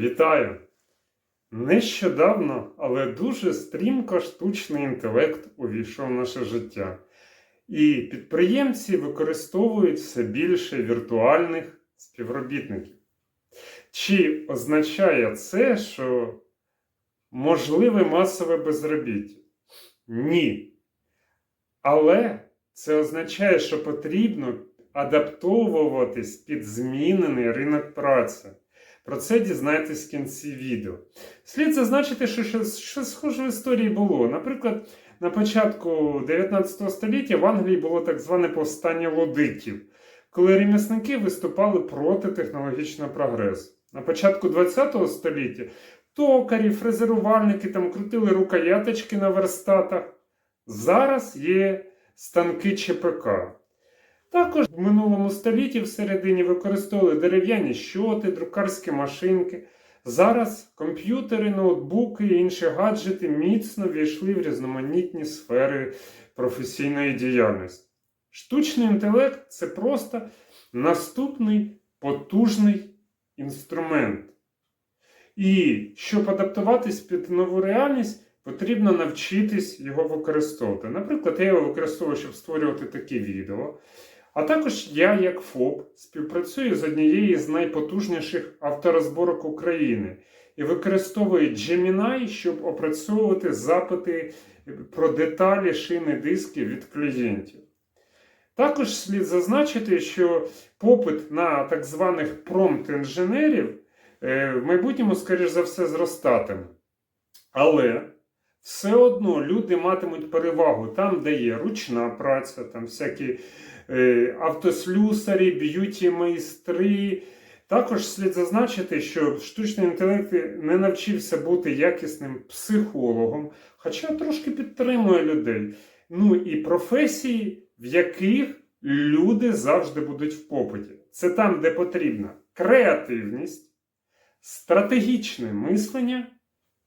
Вітаю! Нещодавно, але дуже стрімко штучний інтелект увійшов в наше життя. І підприємці використовують все більше віртуальних співробітників. Чи означає це, що можливе масове безробіття? Ні. Але це означає, що потрібно адаптовуватись під змінений ринок праці. Про це дізнаєтесь в кінці відео. Слід зазначити, що щось, схоже в історії було. Наприклад, на початку 19 століття в Англії було так зване повстання лудитів, коли ремісники виступали проти технологічного прогресу. На початку 20 століття токарі, фрезерувальники там крутили рукояточки на верстатах. Зараз є станки ЧПК. Також в минулому столітті всередині використовували дерев'яні щоти, друкарські машинки. Зараз комп'ютери, ноутбуки і інші гаджети міцно війшли в різноманітні сфери професійної діяльності. Штучний інтелект це просто наступний потужний інструмент. І щоб адаптуватись під нову реальність, потрібно навчитись його використовувати. Наприклад, я його використовую, щоб створювати такі відео. А також я, як ФОП, співпрацюю з однією з найпотужніших авторозборок України і використовую Gemini, щоб опрацьовувати запити про деталі шини диски від клієнтів. Також слід зазначити, що попит на так званих промпт-інженерів е, в майбутньому, скоріш за все, зростатиме. Але все одно люди матимуть перевагу там, де є ручна праця, там всякі е, автослюсарі, б'юті-майстри. Також слід зазначити, що штучний інтелект не навчився бути якісним психологом, хоча трошки підтримує людей. Ну і професії, в яких люди завжди будуть в попиті. Це там, де потрібна креативність, стратегічне мислення,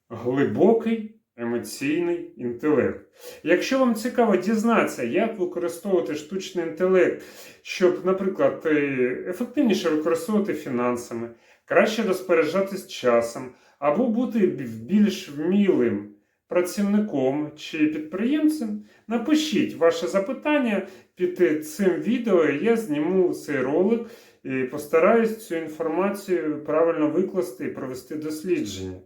глибокий емоційний інтелект. Якщо вам цікаво дізнатися, як використовувати штучний інтелект, щоб, наприклад, е, ефективніше використовувати фінансами, краще розпоряджатись часом, або бути більш вмілим працівником чи підприємцем, напишіть ваше запитання під цим відео. Я зніму цей ролик і постараюсь цю інформацію правильно викласти і провести дослідження.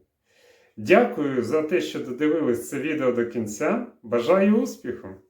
Дякую за те, що додивились це відео до кінця. Бажаю успіху!